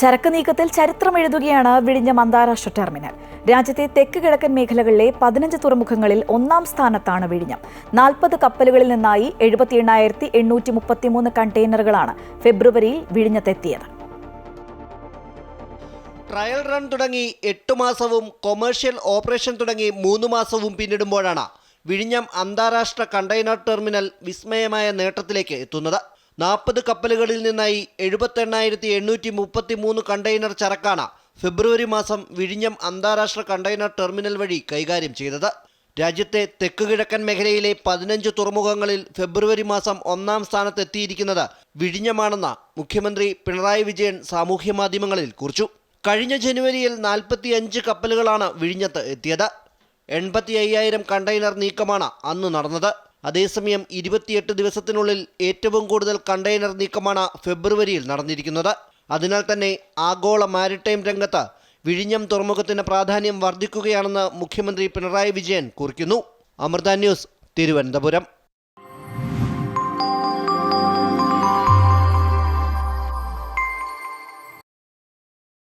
ചരക്ക് നീക്കത്തിൽ ചരിത്രം എഴുതുകയാണ് വിഴിഞ്ഞം അന്താരാഷ്ട്ര ടെർമിനൽ. രാജ്യത്തെ തെക്ക് കിഴക്കൻ മേഖലകളിലെ പതിനഞ്ച് തുറമുഖങ്ങളിൽ ഒന്നാം സ്ഥാനത്താണ് വിഴിഞ്ഞം. നാൽപ്പത് കപ്പലുകളിൽ നിന്നായി എഴുപത്തി എണ്ണായിരത്തി എണ്ണൂറ്റി മുപ്പത്തിമൂന്ന് കണ്ടെയ്നറുകളാണ് ഫെബ്രുവരിയിൽ വിഴിഞ്ഞത്തെത്തിയത്. ട്രയൽ റൺ തുടങ്ങി എട്ട് മാസവും കൊമേഴ്ഷ്യൽ ഓപ്പറേഷൻ തുടങ്ങി മൂന്ന് മാസവും പിന്നിടുമ്പോഴാണ് വിഴിഞ്ഞം അന്താരാഷ്ട്ര കണ്ടെയ്നർ ടെർമിനൽ വിസ്മയമായ നേട്ടത്തിലേക്ക് എത്തുന്നത്. നാൽപ്പത് കപ്പലുകളിൽ നിന്നായി എഴുപത്തെണ്ണായിരത്തി എണ്ണൂറ്റി മുപ്പത്തി മൂന്ന് കണ്ടെയ്നർ ചരക്കാണ് ഫെബ്രുവരി മാസം വിഴിഞ്ഞം അന്താരാഷ്ട്ര കണ്ടെയ്നർ ടെർമിനൽ വഴി കൈകാര്യം ചെയ്തത്. രാജ്യത്തെ തെക്ക് കിഴക്കൻ മേഖലയിലെ പതിനഞ്ച് തുറമുഖങ്ങളിൽ ഫെബ്രുവരി മാസം ഒന്നാം സ്ഥാനത്തെത്തിയിരിക്കുന്നത് വിഴിഞ്ഞമാണെന്ന് മുഖ്യമന്ത്രി പിണറായി വിജയൻ സാമൂഹ്യമാധ്യമങ്ങളിൽ കുറിച്ചു. കഴിഞ്ഞ ജനുവരിയിൽ നാൽപ്പത്തി അഞ്ച് കപ്പലുകളാണ് വിഴിഞ്ഞത്ത് എത്തിയത്. എൺപത്തി അയ്യായിരം കണ്ടെയ്നർ നീക്കമാണ് അന്ന് നടന്നത്. അതേസമയം ഇരുപത്തിയെട്ട് ദിവസത്തിനുള്ളിൽ ഏറ്റവും കൂടുതൽ കണ്ടെയ്നർ നീക്കമാണ് ഫെബ്രുവരിയിൽ നടന്നിരിക്കുന്നത്. അതിനാൽ തന്നെ ആഗോള മാരിടൈം രംഗത്ത് വിഴിഞ്ഞം തുറമുഖത്തിന് പ്രാധാന്യം വർദ്ധിക്കുകയാണെന്ന് മുഖ്യമന്ത്രി പിണറായി വിജയൻ കുറിക്കുന്നു. അമൃത ന്യൂസ് തിരുവനന്തപുരം.